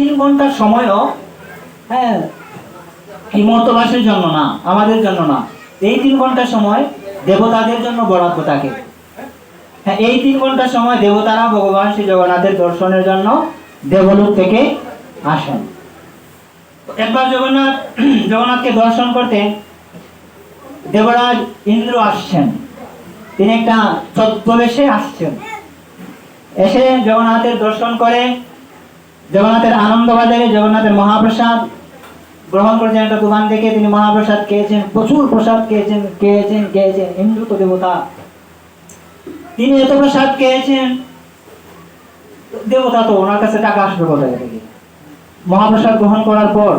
তিন ঘণ্টার সময়ও হ্যাঁ এই মর্তবাসের জন্য না, আমাদের জন্য না। এই তিন ঘণ্টার সময় দেবতাদের জন্য বরাদ্দ থাকে। হ্যাঁ এই তিন ঘণ্টার সময় দেবতারা ভগবান শ্রী জগন্নাথের দর্শনের জন্য দেবলোক থেকে আসেন। একবার জগন্নাথ, জগন্নাথকে দর্শন করতে দেবরাজ ইন্দ্র আসছেন। তিনি একটা ছদ্মবেশে আসছেন। এসে জগন্নাথের দর্শন করে জগন্নাথের আনন্দ বাজারে জগন্নাথের মহাপ্রসাদ গ্রহণ করেছেন একটা দোকান থেকে। তিনি মহাপ্রসাদ খেয়েছেন, প্রচুর প্রসাদ খেয়েছেন খেয়েছেন খেয়েছেন ইন্দ্র তো দেবতা। তিনি এত প্রসাদ খেয়েছেন, দেবতা তো ওনার কাছে টাকা আসবে কোথায় থেকে? মহাপ্রসাদ গ্রহণ করার পর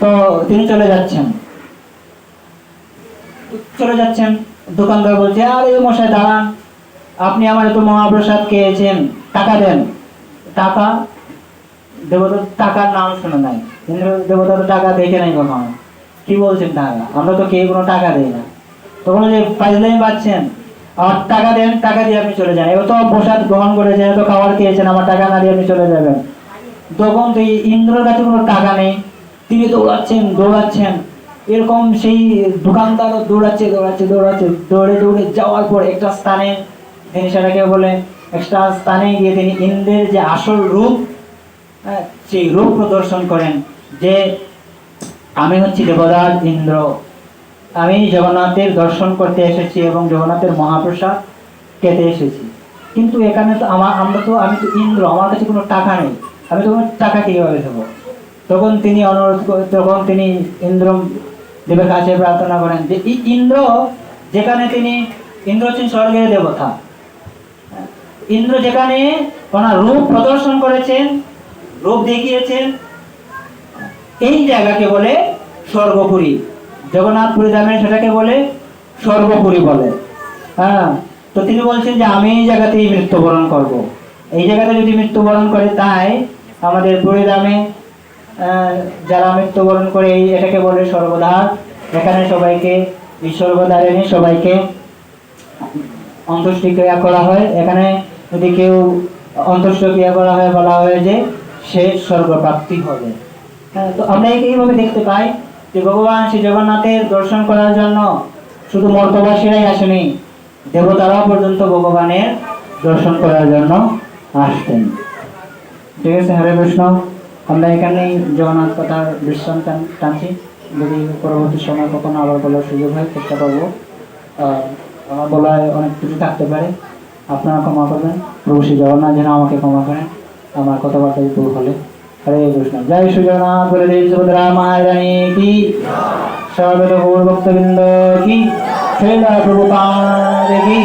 তো তিনি চলে যাচ্ছেন। চলে যাচ্ছেন, দোকানদার বলছে, আরে মশাই, দাঁড়ান। আপনি আমার এত মহাপ্রসাদ খেয়েছেন, টাকা দেন। টাকা দেবতা টাকার নাম শুনে নাই। ইন্দ্র দেবতা তো টাকা দেখে নাই কখনো। কি বলছেন টাকা আমরা তো কেউ কোনো টাকা দেই না। তখন যে পাইলেন পাচ্ছেন। আমার টাকা দেন, টাকা দিয়ে আপনি চলে যান। এত প্রসাদ গ্রহণ করেছেন এত খাবার খেয়েছেন, আমার টাকা না দিয়ে আপনি চলে যাবেন। তখন তো ইন্দ্রের কাছে কোনো টাকা নেই। তিনি দৌড়াচ্ছেন দৌড়াচ্ছেন। এরকম সেই দোকানদার দৌড়াচ্ছে দৌড়াচ্ছে দৌড়াচ্ছে। দৌড়ে দৌড়ে যাওয়ার পর একটা স্থানে তিনি সেটাকে বলে, একটা স্থানে গিয়ে তিনি ইন্দ্রের যে আসল রূপ সেই রূপ প্রদর্শন করেন যে আমি হচ্ছি দেবদাস ইন্দ্র। আমি জগন্নাথের দর্শন করতে এসেছি এবং জগন্নাথের মহাপ্রসাদ খেতে এসেছি। কিন্তু এখানে তো আমার আমরা তো আমি তো ইন্দ্র, আমার কাছে কোনো টাকা নেই। আমি তো টাকা কীভাবে দেবো? তখন তিনি অনুরোধ তখন তিনি ইন্দ্র দেবের কাছে প্রার্থনা করেন যে ইন্দ্র, যেখানে তিনি ইন্দ্র হচ্ছেন স্বর্গের দেবতা। ইন্দ্র যেখানে ওনার রূপ প্রদর্শন করেছেন রূপ দেখিয়েছেন এই জায়গাকে বলে স্বর্গপুরী। জগন্নাথপুরী ধামে সেটাকে বলে স্বর্গপুরী বলে। হ্যাঁ তো তিনি বলছেন যে আমি এই জায়গাতেই মৃত্যুবরণ করব। এই জায়গাতে যদি মৃত্যুবরণ করে তাই আমাদের পুরী আহ, যারা মৃত্যুবরণ করে এই এটাকে বলে সর্বদার এখানে সবাইকে এই সর্বদারিণী সবাইকে অন্ত্যেষ্টিক্রিয়া করা হয়। এখানে যদি কেউ অন্ত্যেষ্টিক্রিয়া করা হয় বলা হয় যে সে স্বর্গপ্রাপ্তি হবে। হ্যাঁ, তো আমরা এইভাবে দেখতে পাই যে ভগবান শ্রী জগন্নাথের দর্শন করার জন্য শুধু মর্তবাসীরাই আসেনি দেবতারাও পর্যন্ত ভগবানের দর্শন করার জন্য আসতেন। ঠিক আছে হরে কৃষ্ণ। আমরা এখানেই জগন্নাথ কথার বিশ্রাম টান- টানছি। যদি পরবর্তী সময় কখনো আবার বলার সুযোগ হয় চেষ্টা করব। আমার বলায় অনেক কিছু থাকতে পারে। আপনারা ক্ষমা করবেন। প্রভু শ্রী জগন্নাথ যেন আমাকে ক্ষমা করেন। আমার কথাবার্তা ভুল হলে। হরে কৃষ্ণ জয় শ্রী জগন্নাথ বলদেব সুভদ্রা মহারানী কি? সর্বত গৌর ভক্তবৃন্দ কি? শ্রীলা প্রভু পাদ কি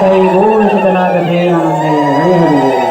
তাই গৌর দেব আনন্দে হরে হরে